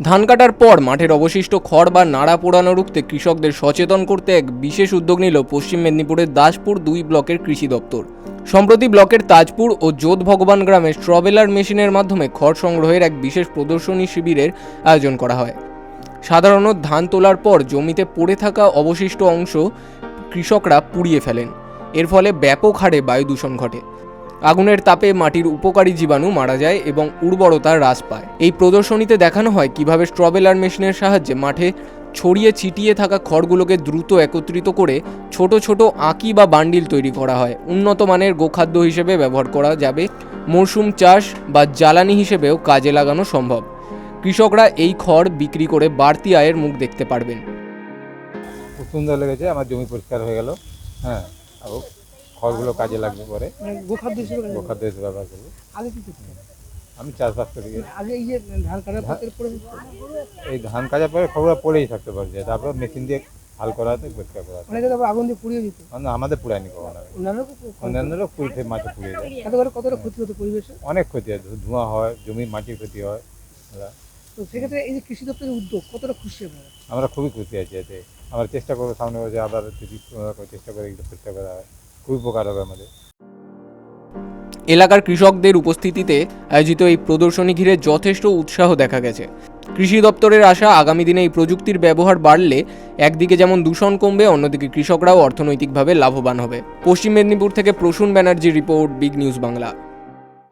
ধান কাটার পর মাঠের অবশিষ্ট খড় বা নাড়া পোড়ানো রুখতে কৃষকদের সচেতন করতে এক বিশেষ উদ্যোগ নিল পশ্চিম মেদিনীপুরের দাসপুর দুই ব্লকের কৃষি দপ্তর। সম্প্রতি ব্লকের তাজপুর ও যোধ ভগবান গ্রামে স্ট্রবেলার মেশিনের মাধ্যমে খড় সংগ্রহের এক বিশেষ প্রদর্শনী শিবিরের আয়োজন করা হয়। সাধারণত ধান তোলার পর জমিতে পড়ে থাকা অবশিষ্ট অংশ কৃষকরা পুড়িয়ে ফেলেন। এর ফলে ব্যাপক হারে বায়ু দূষণ ঘটে। আগুনের তাপে মাটির উপকারী জীবাণু মারা যায় এবং উর্বরতা হ্রাস পায়। এই প্রদর্শনীতে দেখানো হয় কীভাবে স্ট্রবেলার মেশিনের সাহায্যে মাঠে ছড়িয়ে ছিটিয়ে থাকা খড়গুলোকে দ্রুত একত্রিত করে ছোট ছোট আঁকি বা বান্ডিল তৈরি করা হয়। উন্নত মানের গোখাদ্য হিসেবে ব্যবহার করা যাবে মরশুম চাষ বা জ্বালানি হিসেবেও কাজে লাগানো সম্ভব। কৃষকরা এই খড় বিক্রি করে বাড়তি আয়ের মুখ দেখতে পারবেন। খুব সুন্দর লেগেছে, আমার জমি পরিষ্কার হয়ে গেল। হ্যাঁ খড়গুলো কাজে লাগবে পরে। মানে গোখাদ্য হিসেবে গোখাদ্য হিসেবে ব্যবহার করব। আগে কি আমি চাষবাস করি। আগে এই যে ধান কাটার পরে এই ধান কাজার পরে খবর পড়েই থাকতে পারছে তারপর মেশিন দিয়ে হাল করাতে পরিষ্কার অনেকে তারপর আগুন দিয়ে পুড়িয়ে দিত। মানে আমাদের পুরায়নি কখনো অন্যান্য অন্যান্য লোক পুড়িতে মাটি পুড়িয়ে যায় তাতে করে কতটা ক্ষতি হতো পরিবেশে? অনেক ক্ষতি হয় ধোঁয়া হয় জমির মাটির ক্ষতি হয়। তো সেক্ষেত্রে এই যে কৃষি দপ্তরের উদ্যোগ কতটা খুশি আপনারা? আমরা খুবই খুশি আছি এতে। আমরা চেষ্টা করব সামনে বছর আবার যদি চেষ্টা করে এগুলো পরিষ্কার করা হয়। খুবই উপকার হবে আমাদের। এলাকার কৃষকদের উপস্থিতিতে আয়োজিত এই প্রদর্শনী ঘিরে যথেষ্ট উৎসাহ দেখা গেছে। কৃষি দপ্তরের আশা আগামী দিনে এই প্রযুক্তির ব্যবহার বাড়লে একদিকে যেমন দূষণ কমবে, অন্যদিকে কৃষকরাও অর্থনৈতিকভাবে লাভবান হবে। পশ্চিম মেদিনীপুর থেকে প্রসূন ব্যানার্জির রিপোর্ট, বিগ নিউজ বাংলা।